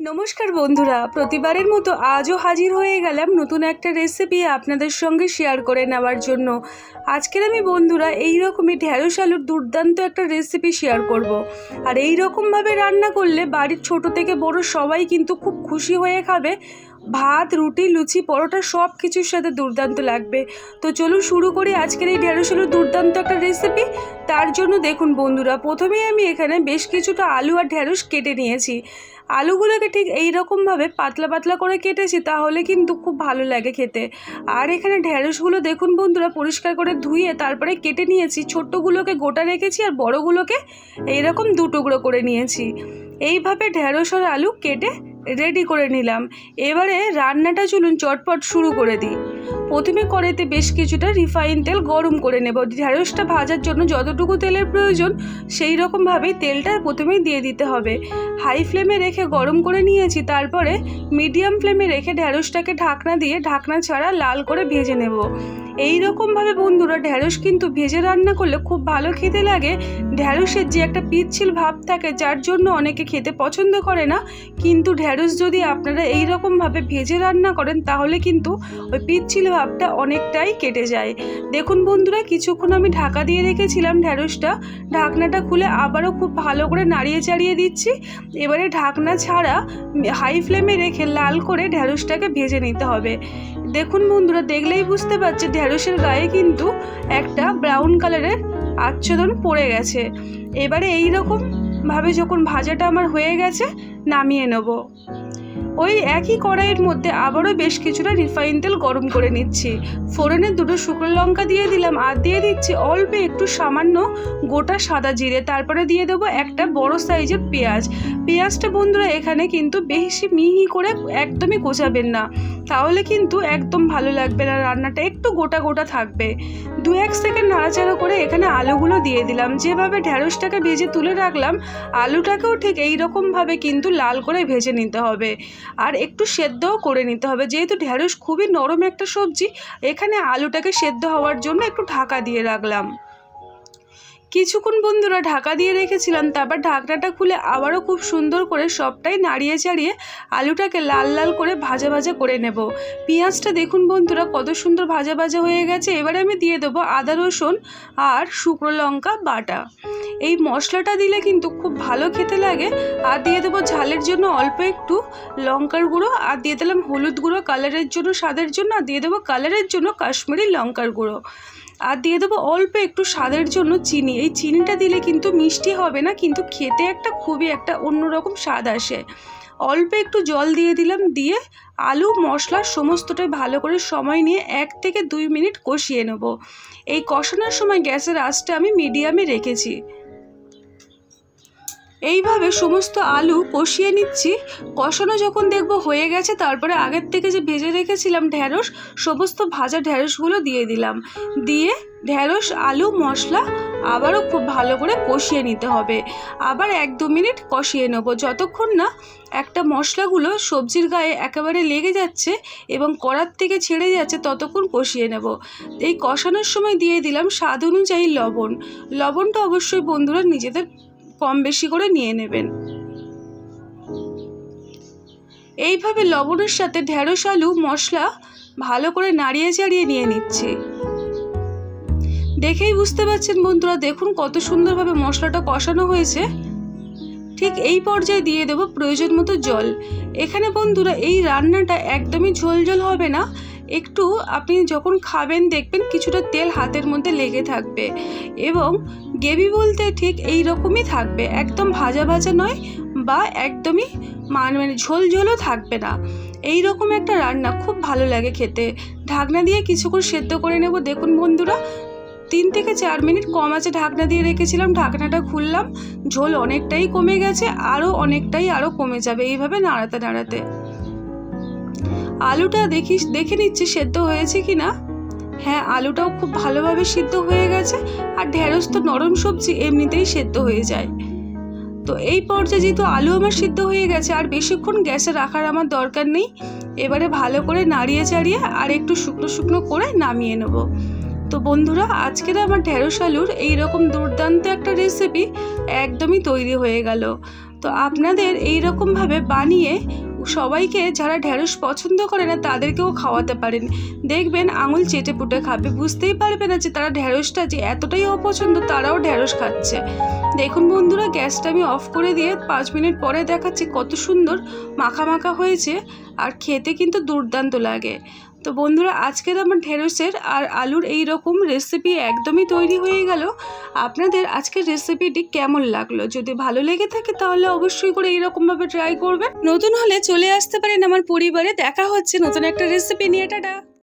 নমস্কার বন্ধুরা, প্রতিবারের মতো আজও হাজির হয়ে গেলাম নতুন একটা রেসিপি আপনাদের সঙ্গে শেয়ার করে নেওয়ার জন্য আজকের আমি বন্ধুরা এই রকমই ঢ্যাঁড়স আলুর দুর্দান্ত একটা রেসিপি শেয়ার করব। আর এই রকমভাবে রান্না করলে বাড়ির ছোট থেকে বড় সবাই কিন্তু খুব খুশি হয়ে খাবে ভাত, রুটি, লুচি, পরোটা সব কিছুর সাথে দুর্দান্ত লাগবে। তো চলুন শুরু করি আজকের এই ঢেঁড়স আলুর দুর্দান্ত একটা রেসিপি তার জন্য দেখুন বন্ধুরা, প্রথমেই আমি এখানে বেশ কিছুটা আলু আর ঢেঁড়স কেটে নিয়েছি। আলুগুলোকে ঠিক এই রকমভাবে পাতলা পাতলা করে কেটেছি, তাহলে কিন্তু খুব ভালো লাগে খেতে। আর এখানে ঢেঁড়সগুলো দেখুন বন্ধুরা, পরিষ্কার করে ধুয়ে তারপরে কেটে নিয়েছি। ছোট্টগুলোকে গোটা রেখেছি আর বড়গুলোকে এইরকম দু টুকরো করে নিয়েছি। এইভাবে ঢেঁড়স আর আলু কেটে রেডি করে নিলাম। এবারে রান্নাটা চলুন চটপট শুরু করে দিই। প্রথমে কড়াইতে বেশ কিছুটা রিফাইন তেল গরম করে নেব। ঢেঁড়সটা ভাজার জন্য যতটুকু তেলের প্রয়োজন সেই রকমভাবেই তেলটা প্রথমেই দিয়ে দিতে হবে। হাই ফ্লেমে রেখে গরম করে নিয়েছি, তারপরে মিডিয়াম ফ্লেমে রেখে ঢেঁড়সটাকে ঢাকনা দিয়ে ঢাকনা ছাড়া লাল করে ভেজে নেব। এই রকমভাবে বন্ধুরা ঢ্যাঁড়স কিন্তু ভেজে রান্না করলে খুব ভালো খেতে লাগে। ঢ্যাঁড়সের যে একটা পিচ্ছিল ভাব থাকে, যার জন্য অনেকে খেতে পছন্দ করে না, কিন্তু ঢ্যাঁড়স যদি আপনারা এই রকমভাবে ভেজে রান্না করেন, তাহলে কিন্তু ওই পিচ্ছিল ভাবটা অনেকটাই কেটে যায়। দেখুন বন্ধুরা, কিছুক্ষণ আমি ঢাকা দিয়ে রেখেছিলাম ঢ্যাঁড়সটা। ঢাকনাটা খুলে আবারও খুব ভালো করে নাড়িয়ে চাড়িয়ে দিচ্ছি। এবারে ঢাকনা ছাড়া হাই ফ্লেমে রেখে লাল করে ঢ্যাঁড়সটাকে ভেজে নিতে হবে। দেখুন বন্ধুরা, দেখলেই বুঝতে পারছে ঢ্যাঁড়সের গায়ে কিন্তু একটা ব্রাউন কালারের আচ্ছাদন পড়ে গেছে। এবারে এই রকম ভাবে যখন ভাজাটা আমার হয়ে গেছে, নামিয়ে নেব। ওই একই কড়াইয়ের মধ্যে আবারও বেশ কিছুটা রিফাইন তেল গরম করে নিচ্ছি। ফোড়নে দুটো শুকনো লঙ্কা দিয়ে দিলাম আর দিয়ে দিচ্ছি অল্প একটু সামান্য গোটা সাদা জিরে। তারপরে দিয়ে দেবো একটা বড় সাইজের পেঁয়াজ। পেঁয়াজটা বন্ধুরা এখানে কিন্তু বেশি মিহি করে একদমই কোচাবেন না। তাহলে কিন্তু একদম ভালো লাগবে না, রান্নাটা একটু গোটা গোটা থাকবে। দু এক সেকেন্ড নাড়াচাড়া করে এখানে আলুগুলো দিয়ে দিলাম। যেভাবে ঢ্যাঁড়সটাকে ভেজে তুলে রাখলাম, আলুটাকেও ঠিক এই রকমভাবে কিন্তু লাল করে ভেজে নিতে হবে। আর একটু সেদ্ধও করে নিতে হবে। যেহেতু ঢ্যাঁড়স খুবই নরম একটা সবজি, এখানে আলুটাকে সেদ্ধ হওয়ার জন্য একটু ঢাকা দিয়ে রাখলাম। কিছুক্ষণ বন্ধুরা ঢাকা দিয়ে রেখেছিলাম, তারপর ঢাকনাটা খুলে আবারও খুব সুন্দর করে সবটাই নাড়িয়ে চাড়িয়ে আলুটাকে লাল লাল করে ভাজা ভাজা করে নেব। পেঁয়াজটা দেখুন বন্ধুরা কত সুন্দর ভাজা ভাজা হয়ে গেছে, এবারে আমি দিয়ে দেবো আদা, রসুন আর শুকনো লঙ্কা বাটা। এই মশলাটা দিলে কিন্তু খুব ভালো খেতে লাগে, আর দিয়ে দেবো ঝালের জন্য অল্প একটু লঙ্কার গুঁড়ো, আর দিয়ে দিলাম হলুদ গুঁড়ো কালারের জন্য স্বাদের জন্য, আর দিয়ে দেবো কালারের জন্য কাশ্মীরি লঙ্কার গুঁড়ো। আর দিয়ে দেবো অল্প একটু স্বাদের জন্য চিনি। এই চিনিটা দিলে কিন্তু মিষ্টি হবে না, কিন্তু খেতে একটা খুবই একটা অন্যরকম স্বাদ আসে। অল্প একটু জল দিয়ে দিলাম, দিয়ে আলু, মশলা সমস্তটাই ভালো করে সময় নিয়ে এক থেকে দুই মিনিট কষিয়ে নেব। এই কষানোর সময় গ্যাসের আঁচটা আমি মিডিয়ামে রেখেছি। এইভাবে সমস্ত আলু কষিয়ে নিচ্ছি। কষানো যখন দেখব হয়ে গেছে, তারপরে আগের থেকে যে ভেজে রেখেছিলাম ঢ্যাঁড়স সমস্ত ভাজা ঢ্যাঁড়সগুলো দিয়ে দিলাম। দিয়ে ঢ্যাঁড়স আলু, মশলা আবারও খুব ভালো করে কষিয়ে নিতে হবে। আবার এক দু মিনিট কষিয়ে নেব। যতক্ষণ না একটা মশলাগুলো সবজির গায়ে একেবারে লেগে যাচ্ছে এবং কড়ার থেকে ছেড়ে যাচ্ছে, ততক্ষণ কষিয়ে নেব। এই কষানোর সময় দিয়ে দিলাম স্বাদ অনুযায়ী লবণ। লবণটা অবশ্যই বন্ধুরা নিজেদের কম বেশি করে নিয়ে নেবেন। এইভাবে লবণের সাথে ঢেঁড়স, আলু, মশলা ভালো করে নাড়িয়ে চাড়িয়ে নিয়ে নিচ্ছে। দেখেই বুঝতে পারছেন বন্ধুরা, দেখুন কত সুন্দরভাবে মশলাটা কষানো হয়েছে। ঠিক এই পর্যায়ে দিয়ে দেবো প্রয়োজন মতো জল। এখানে বন্ধুরা, এই রান্নাটা একদমই ঝোল ঝোল হবে না। একটু আপনি যখন খাবেন দেখবেন কিছুটা তেল হাতের মধ্যে লেগে থাকবে এবং গ্রেভি বলতে ঠিক এই রকমই থাকবে, একদম ভাজা ভাজা নয় বা একদমই মানে মানে ঝোল ঝোলও থাকবে না। এই রকম একটা রান্না খুব ভালো লাগে খেতে। ঢাকনা দিয়ে কিছুক্ষণ সেদ্ধ করে নেব। দেখুন বন্ধুরা, তিন থেকে চার মিনিট কম আছে ঢাকনা দিয়ে রেখেছিলাম, ঢাকনাটা খুললাম, ঝোল অনেকটাই কমে গেছে, আরও অনেকটাই আরও কমে যাবে। এইভাবে নাড়াতে নাড়াতে। আলুটা দেখি দেখে নিচ্ছি সেদ্ধ হয়েছে কি না? হ্যাঁ আলুটাও খুব ভালোভাবে সিদ্ধ হয়ে গেছে, আর ঢেঁড়স তো নরম সবজি, এমনিতেই সেদ্ধ হয়ে যায়। তো এই পর্যায়ে যেহেতু আলু আমার সিদ্ধ হয়ে গেছে, আর বেশিক্ষণ গ্যাসে রাখার আমার দরকার নেই, এবারে ভালো করে নাড়িয়ে চাড়িয়ে আর একটু শুকনো শুকনো করে নামিয়ে নেব। তো বন্ধুরা, আজকের আমার ঢেঁড়স আলুর এইরকম দুর্দান্ত একটা রেসিপি একদমই তৈরি হয়ে গেল। তো আপনাদের এই রকমভাবে বানিয়ে সবাইকে যারা ঢ্যাঁড়স পছন্দ করে না, তাদেরকেও খাওয়াতে পারেন। দেখবেন আঙুল চেটে পুটে খাবে। বুঝতেই পারবে না যে তারা ঢ্যাঁড়সটা যে এতটাই অপছন্দ, তারাও ঢ্যাঁড়স খাচ্ছে। দেখুন বন্ধুরা, গ্যাসটা আমি অফ করে দিয়ে পাঁচ মিনিট পরে দেখাচ্ছি কত সুন্দর মাখা মাখা হয়েছে। আর খেতে কিন্তু দুর্দান্ত লাগে। তো বন্ধুরা, আজকের আমার ঢেঁড়সের আর আলুর এই রকম রেসিপি একদমই তৈরি হয়ে গেল। আপনাদের আজকের রেসিপিটি কেমন লাগল? যদি ভালো লেগে থাকে তাহলে অবশ্যই করে এইরকমভাবে ট্রাই করবেন। নতুন হলে চলে আসতে পারেন আমার পরিবারে। দেখা হচ্ছে নতুন একটা রেসিপি নিয়ে। টাটা!